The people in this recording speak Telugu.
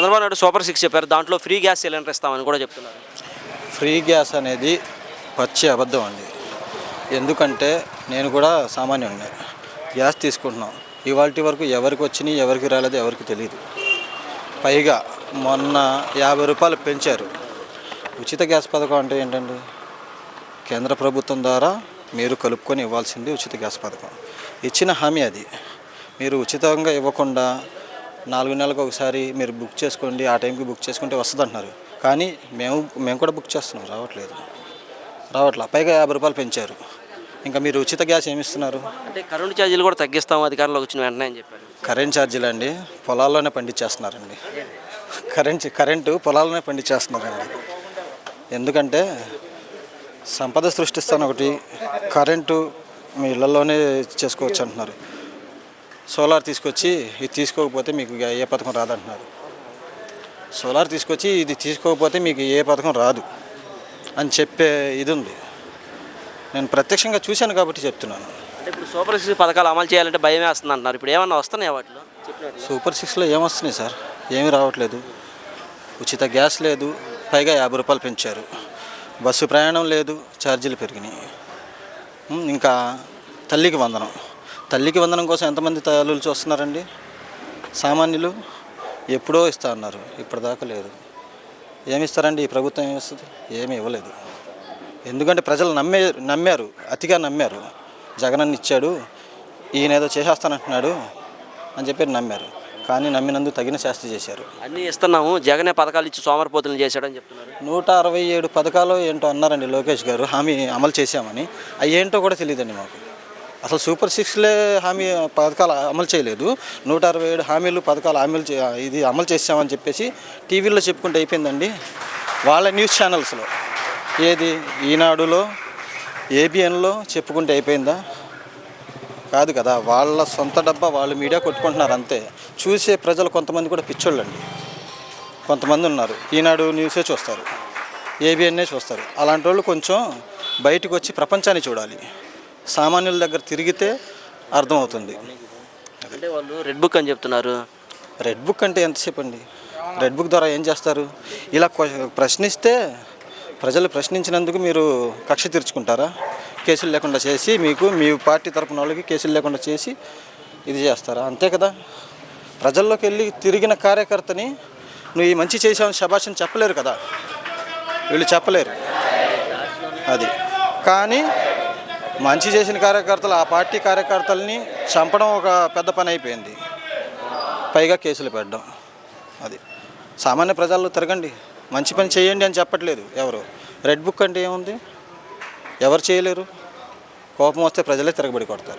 చంద్రబాబు నాయుడు సూపర్ సిక్స్ చెప్పారు. దాంట్లో ఫ్రీ గ్యాస్ సిలిండర్ ఇస్తామని కూడా చెప్తున్నారు. ఫ్రీ గ్యాస్ అనేది పచ్చి అబద్ధం అండి. ఎందుకంటే నేను కూడా సామాన్యుడిని. గ్యాస్ తీసుకుంటున్నాం. ఇవాళ వరకు ఎవరికి వచ్చినాయి ఎవరికి రాలేదు ఎవరికి తెలియదు పైగా మొన్న యాభై రూపాయలు పెంచారు. ఉచిత గ్యాస్ పథకం అంటే ఏంటండి? కేంద్ర ప్రభుత్వం ద్వారా మీరు కలుపుకొని ఇవ్వాల్సింది ఉచిత గ్యాస్ పథకం. ఇచ్చిన హామీ అది. మీరు ఉచితంగా ఇవ్వకుండా నాలుగు నెలలకు ఒకసారి మీరు బుక్ చేసుకోండి ఆ టైంకి బుక్ చేసుకుంటే వస్తుంది అంటున్నారు కానీ మేము మేము కూడా బుక్ చేస్తున్నాం రావట్లేదు. రావట్లా పైగా యాభై రూపాయలు పెంచారు. ఇంకా మీరు ఉచిత గ్యాస్ ఏమి ఇస్తున్నారు? అంటే కరెంటు ఛార్జీలు కూడా తగ్గిస్తాం అధికారంలోకి వచ్చిన వెంటనే అని చెప్పారు. కరెంట్ ఛార్జీలు అండి పొలాల్లోనే పండించేస్తున్నారండి. Current current పొలాల్లోనే పండించేస్తున్నారండి. ఎందుకంటే సంపద సృష్టిస్తాను ఒకటి కరెంటు మీ ఇళ్ళలోనే చేసుకోవచ్చు అంటున్నారు. సోలార్ తీసుకొచ్చి ఇది తీసుకోకపోతే మీకు ఏ పథకం రాదంటున్నారు. సోలార్ తీసుకొచ్చి ఇది తీసుకోకపోతే మీకు ఏ పథకం రాదు అని చెప్పే ఇది ఉంది నేను ప్రత్యక్షంగా చూశాను కాబట్టి చెప్తున్నాను. అంటే ఇప్పుడు సూపర్ సిక్స్ పథకాలు అమలు చేయాలంటే భయం వేస్తుంది అంటున్నారు. ఇప్పుడు ఏమన్నా వస్తున్నాయి వాటిలో? సూపర్ సిక్స్లో ఏమొస్తున్నాయి సార్? ఏమీ రావట్లేదు. ఉచిత గ్యాస్ లేదు పైగా యాభై రూపాయలు పెంచారు. బస్సు ప్రయాణం లేదు ఛార్జీలు పెరిగినాయి. ఇంకా తల్లికి వందనం. తల్లికి వందనం కోసం ఎంతమంది తల్లులు చూస్తున్నారండి? సామాన్యులు ఎప్పుడో ఇస్తా అన్నారు ఇప్పటిదాకా లేదు. ఏమి ఇస్తారండి ఈ ప్రభుత్వం ఏమి ఇస్తుంది ఏమీ ఇవ్వలేదు. ఎందుకంటే ప్రజలు నమ్మే నమ్మారు అతిగా నమ్మారు. జగనన్న ఇచ్చాడు ఈయన ఏదో చేసేస్తానంటున్నాడు అని చెప్పి నమ్మారు. కానీ నమ్మినందుకు తగిన శాస్తి చేశారు. అన్నీ ఇస్తున్నాము. జగనే పథకాలు ఇచ్చి సోమరిపోతులు చేశాడని చెప్తున్నారు. నూట అరవై ఏడు పథకాలు ఏంటో అన్నారండి లోకేష్ గారు. హామీ అమలు చేశామని. అవి ఏంటో కూడా తెలియదండి మాకు. అసలు సూపర్ సిక్స్లే హామీ పథకాలు అమలు చేయలేదు. నూట అరవై ఏడు హామీలు పథకాలు అమలు చే ఇది అమలు చేసామని చెప్పేసి టీవీలో చెప్పుకుంటే అయిపోయిందండి. వాళ్ళ న్యూస్ ఛానల్స్లో. ఏది? ఈనాడులో ఏబిఎన్లో చెప్పుకుంటే అయిపోయిందా? కాదు కదా వాళ్ళ సొంత డబ్బా వాళ్ళు మీడియా కొట్టుకుంటున్నారు అంతే. చూసే ప్రజలు కొంతమంది కూడా పిచ్చోళ్ళండి. కొంతమంది ఉన్నారు. ఈనాడు న్యూసే చూస్తారు. ఏబిఎన్ఏ చూస్తారు. అలాంటి వాళ్ళు కొంచెం బయటకు వచ్చి ప్రపంచాన్ని చూడాలి. సామాన్యుల దగ్గర తిరిగితే అర్థమవుతుంది. అంటే వాళ్ళు రెడ్ బుక్ అని చెప్తున్నారు. రెడ్ బుక్ అంటే ఎంతసేపు అండి రెడ్ బుక్ ద్వారా ఏం చేస్తారు? ఇలా ప్రశ్నిస్తే ప్రజలు ప్రశ్నించినందుకు మీరు కక్ష తీర్చుకుంటారా? కేసులు లేకుండా చేసి మీకు మీ పార్టీ తరపున వాళ్ళకి కేసులు లేకుండా చేసి ఇది చేస్తారా? అంతే కదా? ప్రజల్లోకి వెళ్ళి తిరిగిన కార్యకర్తని నువ్వు ఈ మంచి చేసావని శభాషని చెప్పలేరు కదా? వీళ్ళు చెప్పలేరు. అది. కానీ మంచి చేసిన కార్యకర్తలు ఆ పార్టీ కార్యకర్తల్ని చంపడం ఒక పెద్ద పని అయిపోయింది. పైగా కేసులు పెట్టడం. అది. సామాన్య ప్రజల్లో తిరగండి. మంచి పని చేయండి అని చెప్పట్లేదు ఎవరు. రెడ్ బుక్ అంటే ఏముంది? ఎవరు చేయలేరు? కోపం వస్తే ప్రజలే తిరగబడి కొడతారు.